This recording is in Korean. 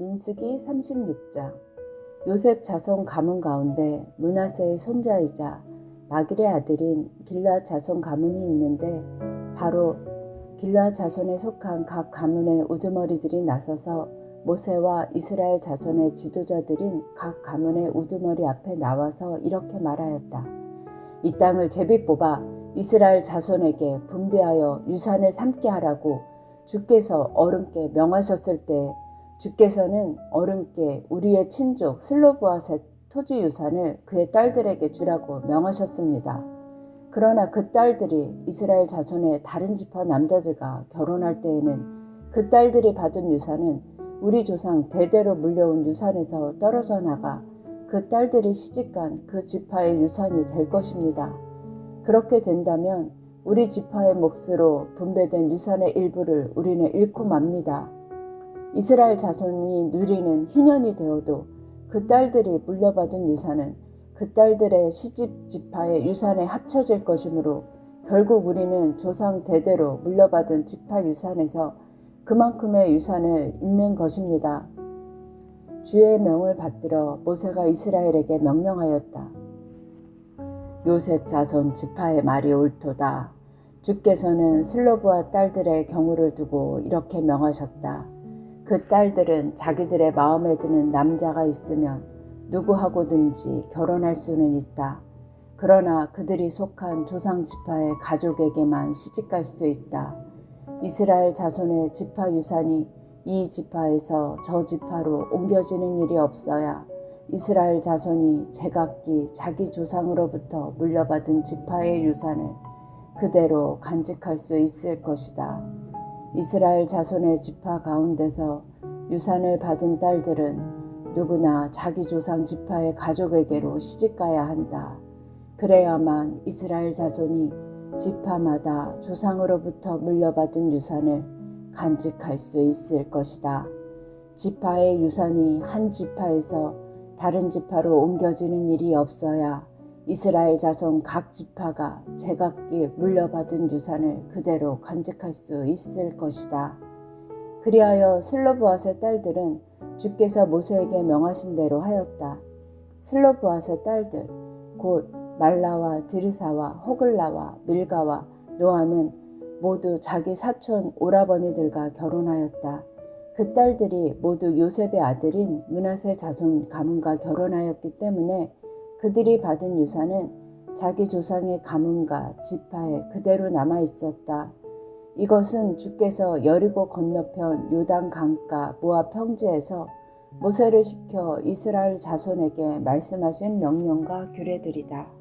민수기 36장 요셉 자손 가문 가운데 문하세의 손자이자 마길의 아들인 길라 자손 가문이 있는데 바로 길라 자손에 속한 각 가문의 우두머리들이 나서서 모세와 이스라엘 자손의 지도자들인 각 가문의 우두머리 앞에 나와서 이렇게 말하였다. 이 땅을 제비 뽑아 이스라엘 자손에게 분배하여 유산을 삼게 하라고 주께서 어른께 명하셨을 때 주께서는 어른께 우리의 친족 슬로브아셋 토지 유산을 그의 딸들에게 주라고 명하셨습니다. 그러나 그 딸들이 이스라엘 자손의 다른 지파 남자들과 결혼할 때에는 그 딸들이 받은 유산은 우리 조상 대대로 물려온 유산에서 떨어져 나가 그 딸들이 시집간 그 지파의 유산이 될 것입니다. 그렇게 된다면 우리 지파의 몫으로 분배된 유산의 일부를 우리는 잃고 맙니다. 이스라엘 자손이 누리는 희년이 되어도 그 딸들이 물려받은 유산은 그 딸들의 시집 지파의 유산에 합쳐질 것이므로 결국 우리는 조상 대대로 물려받은 지파 유산에서 그만큼의 유산을 잃는 것입니다. 주의 명을 받들어 모세가 이스라엘에게 명령하였다. 요셉 자손 지파의 말이 옳도다. 주께서는 슬로브와 딸들의 경우를 두고 이렇게 명하셨다. 그 딸들은 자기들의 마음에 드는 남자가 있으면 누구하고든지 결혼할 수는 있다. 그러나 그들이 속한 조상 지파의 가족에게만 시집갈 수 있다. 이스라엘 자손의 지파 유산이 이 지파에서 저 지파로 옮겨지는 일이 없어야 이스라엘 자손이 제각기 자기 조상으로부터 물려받은 지파의 유산을 그대로 간직할 수 있을 것이다. 이스라엘 자손의 지파 가운데서 유산을 받은 딸들은 누구나 자기 조상 지파의 가족에게로 시집가야 한다. 그래야만 이스라엘 자손이 지파마다 조상으로부터 물려받은 유산을 간직할 수 있을 것이다. 지파의 유산이 한 지파에서 다른 지파로 옮겨지는 일이 없어야 이스라엘 자손 각 지파가 제각기 물려받은 유산을 그대로 간직할 수 있을 것이다. 그리하여 슬로브아의 딸들은 주께서 모세에게 명하신 대로 하였다. 슬로브아의 딸들 곧 말라와 드르사와 호글라와 밀가와 노아는 모두 자기 사촌 오라버니들과 결혼하였다. 그 딸들이 모두 요셉의 아들인 문하세 자손 가문과 결혼하였기 때문에 그들이 받은 유산은 자기 조상의 가문과 지파에 그대로 남아 있었다. 이것은 주께서 여리고 건너편 요단 강가 모압 평지에서 모세를 시켜 이스라엘 자손에게 말씀하신 명령과 규례들이다.